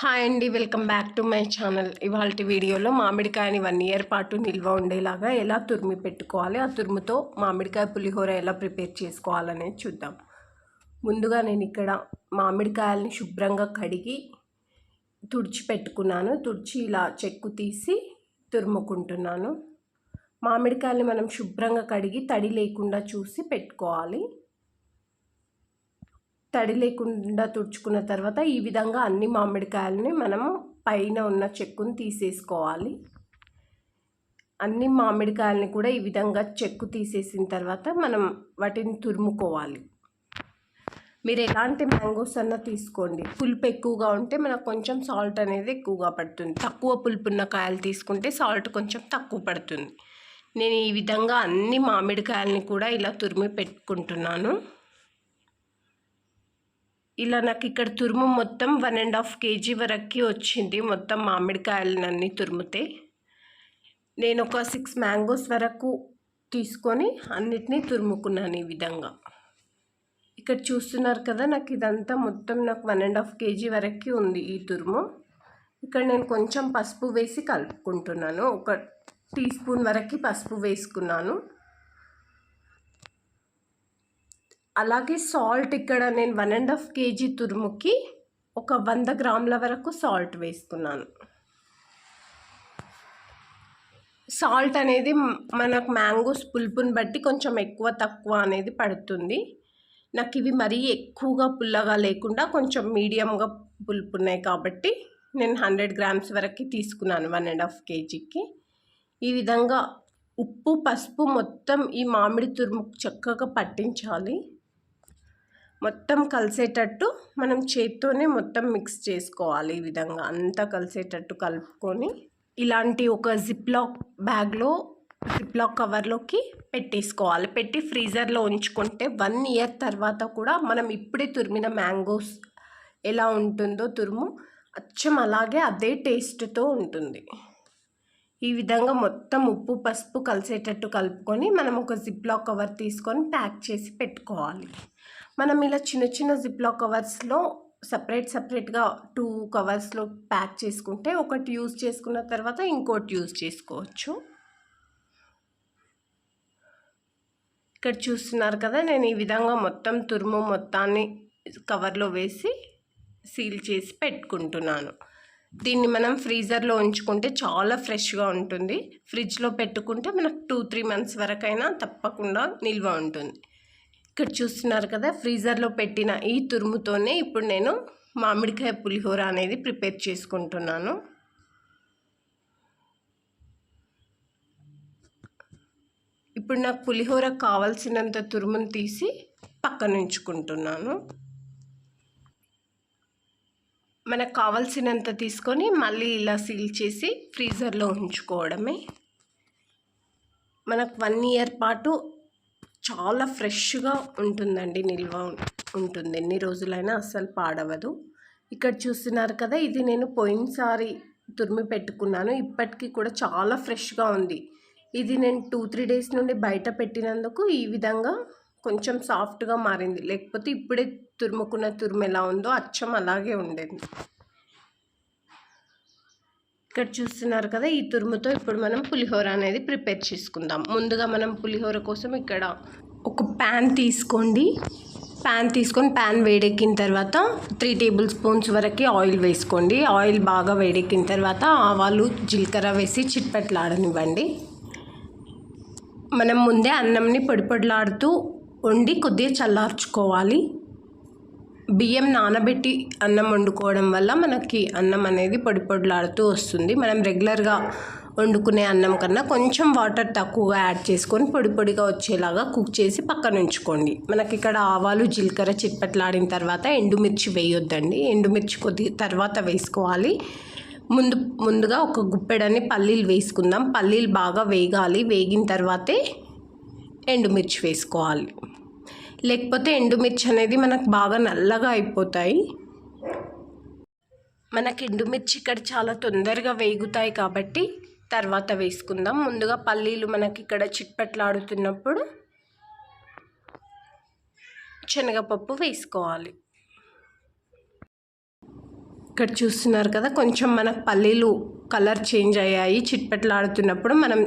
Hi అండి welcome back to my channel. ఇవాళ వీడియోలో మామిడికాయని వన్ ఇయర్ పాటు నిల్వ ఉండేలాగా ఎలా తురిమి పెట్టుకోవాలి ఆ తురుముతో మామిడికాయ పులిహోర ఎలా ప్రిపేర్ చేసుకోవాలనేది చూద్దాం. ముందుగా నేను ఇక్కడ మామిడికాయలని శుభ్రంగా కడిగి తుడిచి పెట్టుకున్నాను. తుడిచి ఇలా చెక్కు తీసి తురుముకుంటున్నాను. మామిడికాయలని మనం శుభ్రంగా కడిగి తడి లేకుండా చూసి పెట్టుకోవాలి. తడి లేకుండా తుడుచుకున్న తర్వాత ఈ విధంగా అన్ని మామిడికాయలని మనము పైన ఉన్న చెక్కుని తీసేసుకోవాలి. అన్ని మామిడికాయలని కూడా ఈ విధంగా చెక్కు తీసేసిన తర్వాత మనం వాటిని తురుముకోవాలి. మీరు ఎలాంటి మ్యాంగోస్ అన్నా తీసుకోండి. పులుపు ఎక్కువగా ఉంటే మనకు కొంచెం సాల్ట్ అనేది ఎక్కువగా పడుతుంది. తక్కువ పులుపు ఉన్న కాయలు తీసుకుంటే సాల్ట్ కొంచెం తక్కువ పడుతుంది. నేను ఈ విధంగా అన్ని మామిడికాయలని కూడా ఇలా తురిమి పెట్టుకుంటున్నాను. ఇలా నాకు ఇక్కడ తురుము మొత్తం వన్ అండ్ హాఫ్ కేజీ వరకు వచ్చింది. మొత్తం మామిడికాయలన్నీ తురుముతే. నేను ఒక సిక్స్ మ్యాంగోస్ వరకు తీసుకొని అన్నిటినీ తురుముకున్నాను ఈ విధంగా. ఇక్కడ చూస్తున్నారు కదా నాకు ఇదంతా మొత్తం నాకు వన్ అండ్ హాఫ్ కేజీ వరకు ఉంది ఈ తురుము. ఇక్కడ నేను కొంచెం పసుపు వేసి కలుపుకుంటున్నాను. ఒక టీ స్పూన్ వరకు పసుపు వేసుకున్నాను. అలాగే సాల్ట్ ఇక్కడ నేను వన్ అండ్ హాఫ్ కేజీ తురుముకి ఒక వంద గ్రాముల వరకు సాల్ట్ వేసుకున్నాను సాల్ట్ అనేది మనకు మ్యాంగోస్ పులుపుని బట్టి కొంచెం ఎక్కువ తక్కువ అనేది పడుతుంది. నాకు ఇవి మరీ ఎక్కువగా పుల్లగా లేకుండా కొంచెం మీడియంగా పులుపు ఉన్నాయి కాబట్టి నేను హండ్రెడ్ గ్రామ్స్ వరకు తీసుకున్నాను వన్ అండ్ హాఫ్ కేజీకి. ఈ విధంగా ఉప్పు పసుపు మొత్తం ఈ మామిడి తురుముకు చక్కగా పట్టించాలి. మొత్తం కలిసేటట్టు మనం చేత్తోనే మొత్తం మిక్స్ చేసుకోవాలి ఈ విధంగా. అంతా కలిసేటట్టు కలుపుకొని ఇలాంటి ఒక జిప్లాక్ బ్యాగ్లో జిప్లాక్ కవర్లోకి పెట్టేసుకోవాలి. పెట్టి ఫ్రీజర్లో ఉంచుకుంటే వన్ ఇయర్ తర్వాత కూడా మనం ఇప్పుడే తురిమిన మ్యాంగోస్ ఎలా ఉంటుందో తురుము అచ్చం అలాగే అదే టేస్ట్తో ఉంటుంది. ఈ విధంగా మొత్తం ఉప్పు పసుపు కలిసేటట్టు కలుపుకొని మనం ఒక జిప్లాక్ కవర్ తీసుకొని ప్యాక్ చేసి పెట్టుకోవాలి. మనం ఇలా చిన్న చిన్న జిప్లా కవర్స్లో సపరేట్ సపరేట్గా టూ కవర్స్లో ప్యాక్ చేసుకుంటే ఒకటి యూజ్ చేసుకున్న తర్వాత ఇంకోటి యూజ్ చేసుకోవచ్చు. ఇక్కడ చూస్తున్నారు కదా నేను ఈ విధంగా మొత్తం తురుము మొత్తాన్ని కవర్లో వేసి సీల్ చేసి పెట్టుకుంటున్నాను. దీన్ని మనం ఫ్రీజర్లో ఉంచుకుంటే చాలా ఫ్రెష్గా ఉంటుంది. ఫ్రిడ్జ్లో పెట్టుకుంటే మనకు టూ త్రీ మంత్స్ వరకైనా తప్పకుండా నిల్వ ఉంటుంది. ఇక్కడ చూస్తున్నారు కదా ఫ్రీజర్లో పెట్టిన ఈ తురుముతోనే ఇప్పుడు నేను మామిడికాయ పులిహోర అనేది ప్రిపేర్ చేసుకుంటున్నాను. ఇప్పుడు నాకు పులిహోర కావాల్సినంత తురుమును తీసి పక్కన ఉంచుకుంటున్నాను. మనకు కావాల్సినంత తీసుకొని మళ్ళీ ఇలా సీల్ చేసి ఫ్రీజర్లో ఉంచుకోవడమే. మనకు వన్ ఇయర్ పాటు చాలా ఫ్రెష్గా ఉంటుందండి నిల్వ ఉంటుంది. ఎన్ని రోజులైనా అస్సలు పాడవదు. ఇక్కడ చూస్తున్నారు కదా ఇది నేను పోయినసారి తురిమి పెట్టుకున్నాను. ఇప్పటికీ కూడా చాలా ఫ్రెష్గా ఉంది. ఇది నేను టూ త్రీ డేస్ నుండి బయట పెట్టినందుకు ఈ విధంగా కొంచెం సాఫ్ట్గా మారింది. లేకపోతే ఇప్పుడే తురుముకున్న తురుము ఎలా ఉందో అచ్చం అలాగే ఉండేది. ఇక్కడ చూస్తున్నారు కదా ఈ తురుముతో ఇప్పుడు మనం పులిహోర అనేది ప్రిపేర్ చేసుకుందాం. ముందుగా మనం పులిహోర కోసం ఇక్కడ ఒక ప్యాన్ తీసుకోండి. ప్యాన్ తీసుకొని ప్యాన్ వేడెక్కిన తర్వాత త్రీ టేబుల్ స్పూన్స్ వరకు ఆయిల్ వేసుకోండి. ఆయిల్ బాగా వేడెక్కిన తర్వాత ఆవాలు జీలకర్ర వేసి చిట్పెట్లాడనివ్వండి. మనం ముందే అన్నంని పొడి పొడిలాడుతూ వండి కొద్దిగా చల్లార్చుకోవాలి. బియ్యం నానబెట్టి అన్నం వండుకోవడం వల్ల మనకి అన్నం అనేది పొడి పొడిలాడుతూ వస్తుంది. మనం రెగ్యులర్గా వండుకునే అన్నం కన్నా కొంచెం వాటర్ తక్కువగా యాడ్ చేసుకొని పొడి పొడిగా వచ్చేలాగా కుక్ చేసి పక్కన ఉంచుకోండి. మనకి ఇక్కడ ఆవాలు జీలకర్ర చిట్పట్లాడిన తర్వాత ఎండుమిర్చి వేయొద్దండి. ఎండుమిర్చి కొద్ది తర్వాత వేసుకోవాలి. ముందు ముందుగా ఒక గుప్పెడని పల్లీలు వేసుకుందాం. పల్లీలు బాగా వేగాలి. వేగిన తర్వాతే ఎండుమిర్చి వేసుకోవాలి. లేకపోతే ఎండుమిర్చి అనేది మనకు బాగా నల్లగా అయిపోతాయి. మనకి ఎండుమిర్చి ఇక్కడ చాలా తొందరగా వేగుతాయి కాబట్టి తర్వాత వేసుకుందాం. ముందుగా పల్లీలు మనకి ఇక్కడ చిట్పట్లాడుతున్నప్పుడు శనగపప్పు వేసుకోవాలి. ఇక్కడ చూస్తున్నారు కదా కొంచెం మనకు పల్లీలు కలర్ చేంజ్ అయ్యాయి. చిట్పట్లాడుతున్నప్పుడు మనం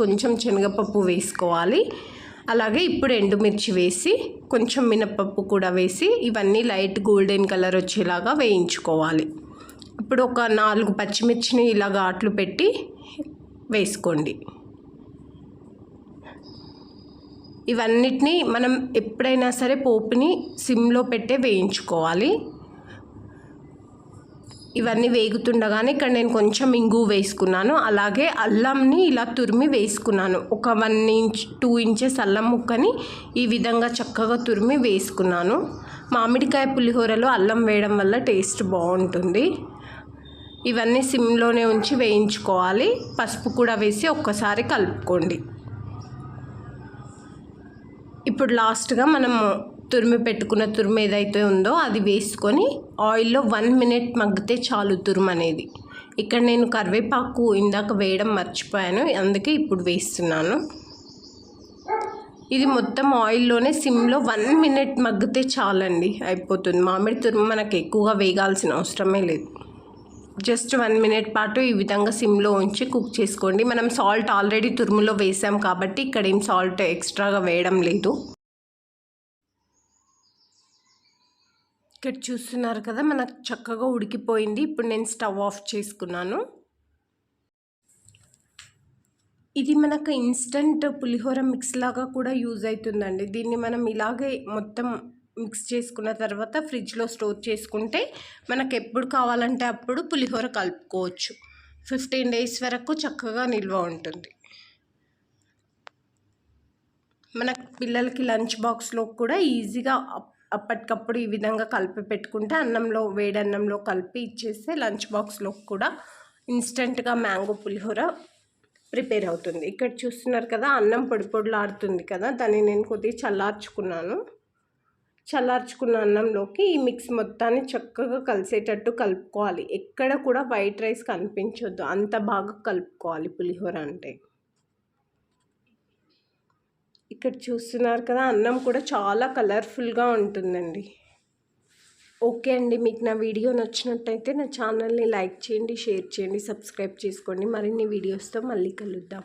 కొంచెం శనగపప్పు వేసుకోవాలి. అలాగే ఇప్పుడు ఎండుమిర్చి వేసి కొంచెం మినపప్పు కూడా వేసి ఇవన్నీ లైట్ గోల్డెన్ కలర్ వచ్చేలాగా వేయించుకోవాలి. ఇప్పుడు ఒక నాలుగు పచ్చిమిర్చిని ఇలా ఘాట్లు పెట్టి వేసుకోండి. ఇవన్నిటిని మనం ఎప్పుడైనా సరే పోపుని సిమ్లో పెట్టే వేయించుకోవాలి. ఇవన్నీ వేగుతుండగానే ఇక్కడ నేను కొంచెం ఇంగు వేసుకున్నాను. అలాగే అల్లంని ఇలా తురిమి వేసుకున్నాను. ఒక వన్ ఇంచ్ టూ ఇంచెస్ అల్లం ముక్కని ఈ విధంగా చక్కగా తురిమి వేసుకున్నాను. మామిడికాయ పులిహోరలో అల్లం వేయడం వల్ల టేస్ట్ బాగుంటుంది. ఇవన్నీ సిమ్లోనే ఉంచి వేయించుకోవాలి. పసుపు కూడా వేసి ఒక్కసారి కలుపుకోండి. ఇప్పుడు లాస్ట్గా మనము తురిమి పెట్టుకున్న తురుము ఏదైతే ఉందో అది వేసుకొని ఆయిల్లో వన్ మినిట్ మగ్గితే చాలు తురుము అనేది. ఇక్కడ నేను కరివేపాకు ఇందాక వేయడం మర్చిపోయాను అందుకే ఇప్పుడు వేస్తున్నాను. ఇది మొత్తం ఆయిల్లోనే సిమ్లో వన్ మినిట్ మగ్గితే చాలండి అయిపోతుంది. మామిడి తురుము మనకు ఎక్కువగా వేగాల్సిన అవసరమే లేదు. జస్ట్ వన్ మినిట్ పాటు ఈ విధంగా సిమ్లో ఉంచి కుక్ చేసుకోండి. మనం సాల్ట్ ఆల్రెడీ తురుములో వేసాం కాబట్టి ఇక్కడ ఏం సాల్ట్ ఎక్స్ట్రాగా వేయడం లేదు. ఇక్కడ చూస్తున్నారు కదా మనకు చక్కగా ఉడికిపోయింది. ఇప్పుడు నేను స్టవ్ ఆఫ్ చేసుకున్నాను. ఇది మనకు ఇన్స్టంట్ పులిహోర మిక్స్ లాగా కూడా యూజ్ అవుతుందండి. దీన్ని మనం ఇలాగే మొత్తం మిక్స్ చేసుకున్న తర్వాత ఫ్రిడ్జ్లో స్టోర్ చేసుకుంటే మనకు ఎప్పుడు కావాలంటే అప్పుడు పులిహోర కలుపుకోవచ్చు. ఫిఫ్టీన్ డేస్ వరకు చక్కగా నిల్వ ఉంటుంది. మన పిల్లలకి లంచ్ బాక్స్లో కూడా ఈజీగా అప్పటికప్పుడు ఈ విధంగా కలిపి పెట్టుకుంటే అన్నంలో వేడన్నంలో కలిపి ఇచ్చేస్తే లంచ్ బాక్స్లో కూడా ఇన్స్టెంట్గా మ్యాంగో పులిహోర ప్రిపేర్ అవుతుంది. ఇక్కడ చూస్తున్నారు కదా అన్నం పొడి పొడిలాడుతుంది కదా దాన్ని నేను కొద్దిగా చల్లార్చుకున్నాను. చల్లార్చుకున్న అన్నంలోకి ఈ మిక్స్ మొత్తాన్ని చక్కగా కలిసేటట్టు కలుపుకోవాలి. ఎక్కడ కూడా వైట్ రైస్ కనిపించొద్దు. అంత బాగా కలుపుకోవాలి పులిహోర అంటే. ఇక్కడ చూస్తున్నారు కదా అన్నం కూడా చాలా కలర్ఫుల్గా ఉంటుందండి. ఓకే అండి మీకు నా వీడియో నచ్చినట్టయితే నా ఛానల్ని లైక్ చేయండి షేర్ చేయండి సబ్స్క్రైబ్ చేసుకోండి. మరిన్ని వీడియోస్తో మళ్ళీ కలుద్దాం.